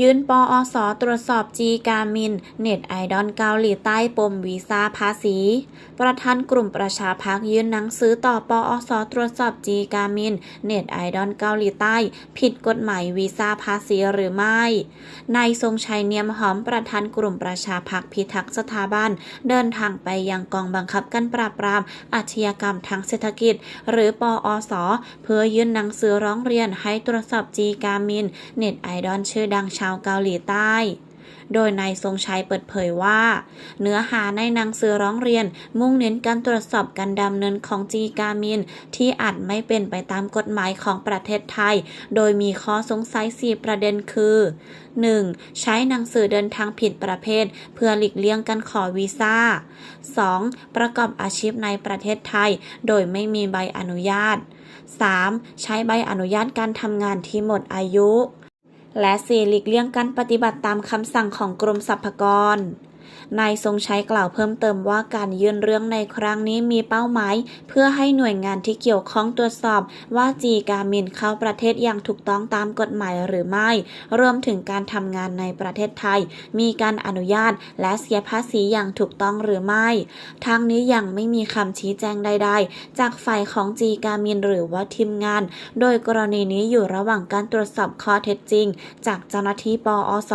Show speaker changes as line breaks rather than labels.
ยื่นปออสตรวจสอบจีการมิน เน็ตไอดอลเกาหลีใต้ปมวีซ่าภาษี ประธานกลุ่มประชาพักยื่นหนังสือต่อปออสตรวจสอบจีการมิน เน็ตไอดอลเกาหลีใต้ ผิดกฎหมายวีซ่าภาษีหรือไม่นายทรงชัยเนียมหอมประธานกลุ่มประชาพักพิทักษ์สถาบันเดินทางไปยังกองบังคับการปราบปรามอาชญากรรมทางเศรษฐกิจ หรือปออสเพื่อยื่นหนังสือร้องเรียนให้ตรวจสอบจีการมิน เน็ตไอดอลชื่อดังชาวเกาหลีใต้ โดยนายทรงชัยเปิดเผยว่า เนื้อหาในหนังสือร้องเรียนมุ่งเน้นการตรวจสอบการดำเนินของจีกามิน ที่อาจไม่เป็นไปตามกฎหมายของประเทศไทย โดยมีข้อสงสัย 4 ประเด็นคือ 1. ใช้หนังสือเดินทางผิดประเภท เพื่อหลีกเลี่ยงการขอวีซ่า 2. ประกอบอาชีพในประเทศไทย โดยไม่มีใบอนุญาต 3. ใช้ใบอนุญาตการทำงานที่หมดอายุ และ 4 หลีกเลี่ยงการปฏิบัติตามคำสั่งของกรมสรรพากร นายทรงชัยกล่าวเพิ่มเติมว่าการยื่นเรื่องในครั้งนี้มีเป้าหมาย เพื่อให้หน่วยงานที่เกี่ยวข้องตรวจสอบ ว่าจีกามินเข้าประเทศอย่างถูกต้องตามกฎหมายหรือไม่ รวมถึงการทำงานในประเทศไทย มีการอนุญาตและเสียภาษีอย่างถูกต้องหรือไม่ทั้งนี้ยังไม่มีคำชี้แจงใด ๆ จากฝ่ายของจีกามินหรือว่าทีมงาน โดยกรณีนี้อยู่ระหว่างการตรวจสอบข้อเท็จจริง จากเจ้าหน้าที่ปอส